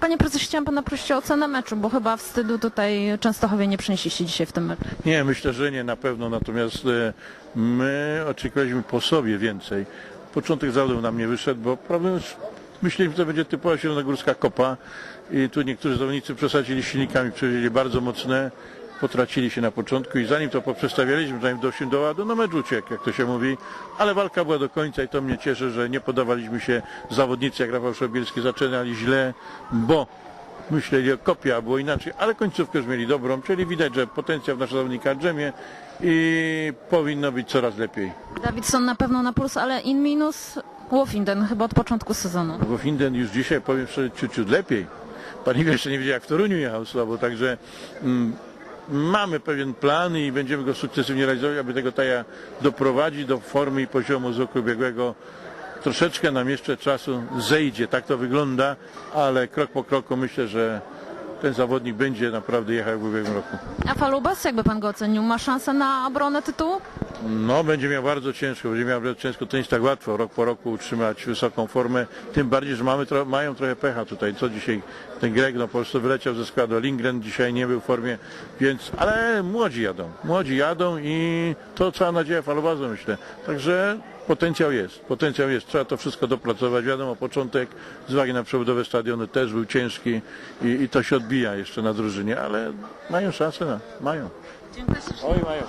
Panie prezesie, chciałam pana prosić o ocenę meczu, bo chyba wstydu tutaj Częstochowie nie przynieśliście dzisiaj w tym meczu. Nie, myślę, że nie na pewno, natomiast e, my oczekiwaliśmy po sobie więcej. Początek zawodów nam nie wyszedł, bo problem jest, myśleliśmy, że to będzie typowa zielonogórska kopa i tu niektórzy zawodnicy przesadzili silnikami, przewieźli bardzo mocne, potracili się na początku i zanim to poprzestawialiśmy, zanim doszliśmy do ładu, no mecz uciekł, jak to się mówi, ale walka była do końca i to mnie cieszy, że nie podawaliśmy się zawodnicy, jak Rafał Szabielski zaczynali źle, bo myśleli o kopie, a było inaczej, ale końcówkę już mieli dobrą, czyli widać, że potencjał naszego zawodnika drzemie i powinno być coraz lepiej. Davidson na pewno na plus, ale in minus Wolfinden chyba od początku sezonu. Bo Finden już dzisiaj, powiem szczerze, ciut, ciut lepiej. Pan Igor jeszcze nie wiedział, jak w Toruniu jechał słabo, także mm, mamy pewien plan i będziemy go sukcesywnie realizować, aby tego taja doprowadzić do formy i poziomu z roku ubiegłego. Troszeczkę nam jeszcze czasu zejdzie, tak to wygląda, ale krok po kroku myślę, że ten zawodnik będzie naprawdę jechał w ubiegłym roku. A Falubas, jakby pan go ocenił, ma szansę na obronę tytułu? No, będzie miał bardzo ciężko, będzie miał bardzo ciężko, to nie jest tak łatwo rok po roku utrzymać wysoką formę, tym bardziej, że mamy tro, mają trochę pecha tutaj, co dzisiaj ten Greg, no po prostu wyleciał ze składu, Lindgren dzisiaj nie był w formie, więc, ale młodzi jadą, młodzi jadą i to cała nadzieja falowazu myślę, także potencjał jest, potencjał jest, trzeba to wszystko dopracować, wiadomo, początek z uwagi na przebudowę stadionu też był ciężki i, i to się odbija jeszcze na drużynie, ale mają szansę, no, mają. Dziękuję. Oj, mają.